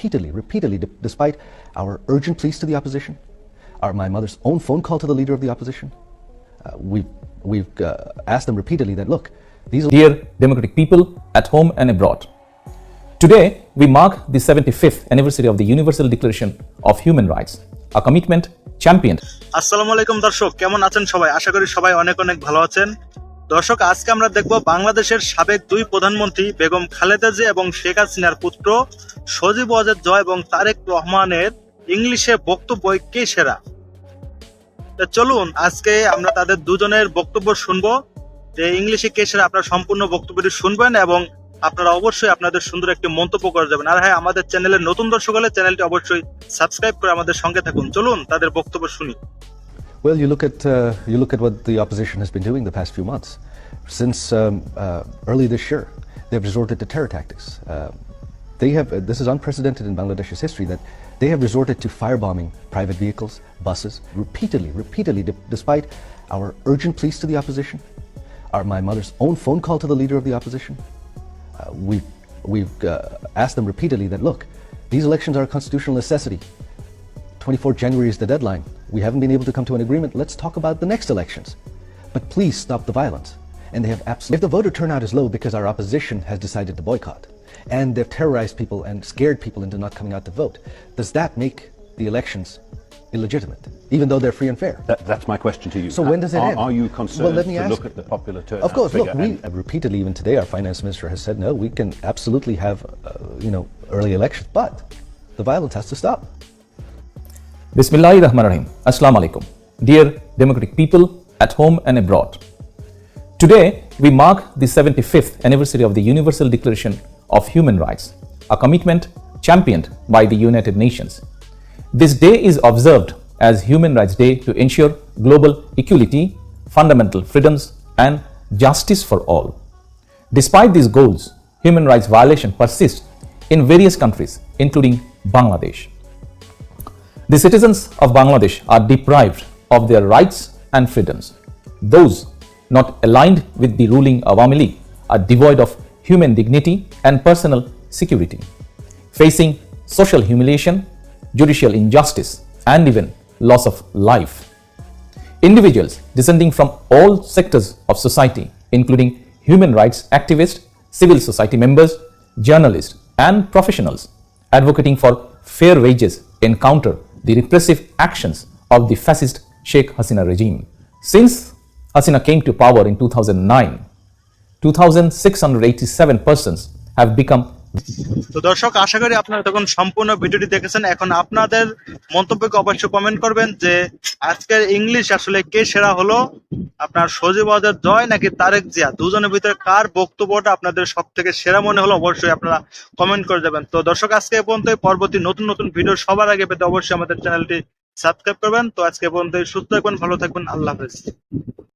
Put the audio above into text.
repeatedly, repeatedly, d- despite our urgent pleas to the opposition, our, my mother's own phone call to the leader of the opposition. Uh, we've we've uh, asked them repeatedly that look, these are Dear democratic people at home and abroad, today we mark the 75th anniversary of the Universal Declaration of Human Rights, a commitment championed আসসালামু আলাইকুম দর্শক কেমন আছেন সবাই আশা করি সবাই অনেক অনেক ভালো আছেন দর্শক, আজকে আমরা দেখব বাংলাদেশের সাবেক দুই প্রধানমন্ত্রী বেগম খালেদা জিয়া এবং শেখ হাসিনার পুত্র সজীব ওয়াজেদ জয় এবং তারেক রহমানের ইংলিশে বক্তব্য কে সেরা? চলুন, আজকে আমরা তাদের দুজনের বক্তব্য শুনব। যে ইংলিশে কে সেরা, আপনার সম্পূর্ণ বক্তব্যটি শুনবেন এবং আপনারা অবশ্যই আপনাদের সুন্দর একটি মন্তব্য করে যাবেন। আর হ্যাঁ আমাদের চ্যানেলের নতুন দর্শক হলে চ্যানেলটি অবশ্যই সাবস্ক্রাইব করে আমাদের সঙ্গে থাকুন। চলুন, তাদের বক্তব্য শুনি। Well, you look at uh, you look at what the opposition has been doing the past few months. Since um, uh, early this year, they've resorted to terror tactics. Uh, they have this is unprecedented in Bangladesh's history that they have resorted to firebombing private vehicles, buses, repeatedly, repeatedly, d- despite our urgent pleas to the opposition, our, my mother's own phone call to the leader of the opposition. Uh, we've we've uh, asked them repeatedly that look, these elections are a constitutional necessity. 24th January is the deadline. We haven't been able to come to an agreement. Let's talk about the next elections. But please stop the violence. And they have absolutely. If the voter turnout is low because our opposition has decided to boycott, and they've terrorized people and scared people into not coming out to vote, does that make the elections illegitimate, even though they're free and fair? That, that's my question to you. So when does it are, end? Are you concerned well, let me to ask, look at the popular turnout Of course, look, we uh, repeatedly, even today, our finance minister has said no. We can absolutely have, uh, you know, early elections, but the violence has to stop. Bismillahir Rahmanir Rahim. Assalamu alaikum. Dear democratic people at home and abroad. Today we mark the 75th anniversary of the Universal Declaration of Human Rights, a commitment championed by the United Nations. This day is observed as Human Rights Day to ensure global equality, fundamental freedoms and justice for all. Despite these goals, human rights violations persist in various countries including Bangladesh. The citizens of Bangladesh are deprived of their rights and freedoms. Those not aligned with the ruling Awami League are devoid of human dignity and personal security, facing social humiliation, judicial injustice, and even loss of life. Individuals descending from all sectors of society, including human rights activists, civil society members, journalists, and professionals advocating for fair wages, encounter the repressive actions of the fascist Sheikh Hasina regime. Since Hasina came to power in 2009, 2,687 persons have become তো দর্শক আশা করি আপনারা তখন সম্পূর্ণ ভিডিওটি দেখেছেন এখন আপনাদের মন্তব্যকে অবশ্যই কমেন্ট করবেন যে আজকের ইংলিশ আসলে কে সেরা হলো আপনার সজীব ওয়াজেদ জয় নাকি তারেক জিয়া? দুজনের ভিতরে কার বক্তব্যটা আপনাদের সব থেকে সেরা মনে হলো অবশ্যই আপনারা কমেন্ট করে যাবেন। তো দর্শক, আজকে এ পর্যন্তই। পরবর্তী নতুন নতুন ভিডিও সবার আগে পেতে অবশ্যই আমাদের চ্যানেলটি সাবস্ক্রাইব করবেন। তো আজকে পর্যন্ত সুস্থ থাকবেন, ভালো থাকবেন। আল্লাহ হাফেজ।